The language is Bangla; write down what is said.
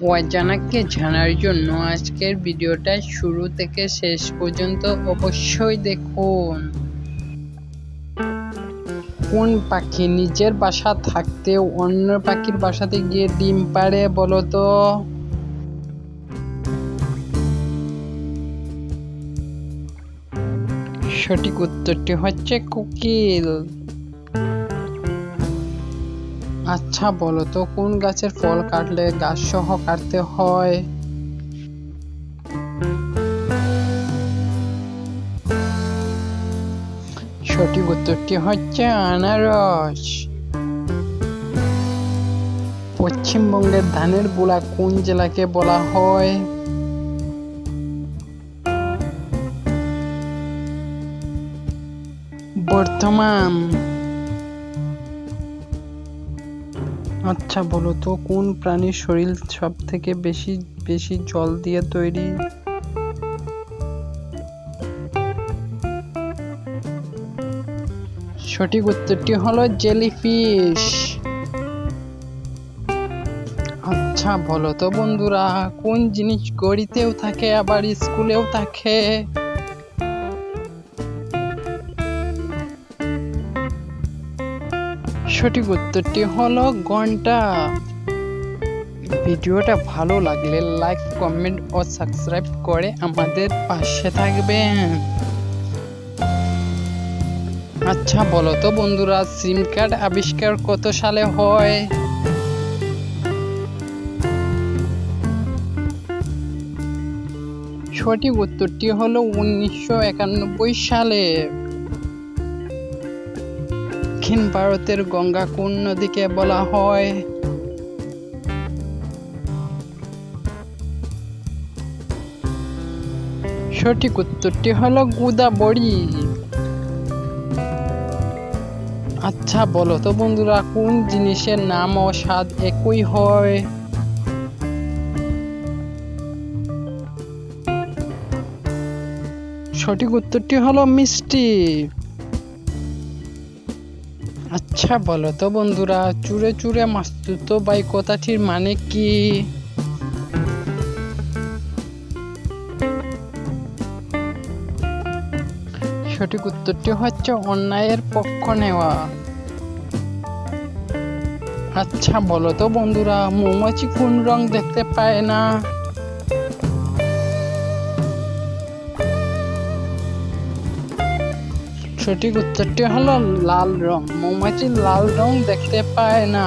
অজানাকে জানার জন্য আজকের ভিডিওটা শুরু থেকে শেষ পর্যন্ত অবশ্যই দেখুন। কোন পাখি নিজের বাসা থাকতেও অন্য পাখির বাসাতে গিয়ে ডিম পাড়ে বলো তো? সঠিক উত্তরটি হচ্ছে কোকিল। আচ্ছা বলো তো, কোন গাছের ফল কাটলে গাছ সহ কাটতে হয়? সঠিক উত্তরটি হচ্ছে আনারস। পশ্চিমবঙ্গের ধানের গোলা কোন জেলাকে বলা হয়? বর্তমান আচ্ছা বলো তো, কোন প্রাণীর শরীর সব থেকে বেশি বেশি জল দিয়ে তৈরি? সঠিক উত্তরটি হলো জেলিফিশ। আচ্ছা বলো তো বন্ধুরা, কোন জিনিস গড়িতেও থাকে, আবার স্কুলেও থাকে? সঠিক উত্তরটি হলো ঘণ্টা। ভিডিওটা ভালো লাগলে লাইক, কমেন্ট ও সাবস্ক্রাইব করে আমাদের পাশে থাকবেন। আচ্ছা বলো তো বন্ধুরা, সিম কার্ড আবিষ্কার কত সালে হয়? সঠিক উত্তরটি হলো উনিশশো একানব্বই সালে। দক্ষিণ ভারতের গঙ্গা কোন নদীকে বলা হয়? সঠিক উত্তরটি হলো গোদাবরী। আচ্ছা বলো তো বন্ধুরা, কোন জিনিসের নাম ও স্বাদ একই হয়? সঠিক উত্তরটি হলো মিষ্টি। আচ্ছা বলো তো বন্ধুরা, চুরে চুরে মাস্তুতো বাই কথাটির মানে কি? সঠিক উত্তরটি হচ্ছে অন্যায়ের পক্ষ নেওয়া। আচ্ছা বলো তো বন্ধুরা, মৌমাছি কোন রং দেখতে পায় না? সঠিক উত্তরটি হলো লাল রং। মৌমাছি লাল রং দেখতে পায় না।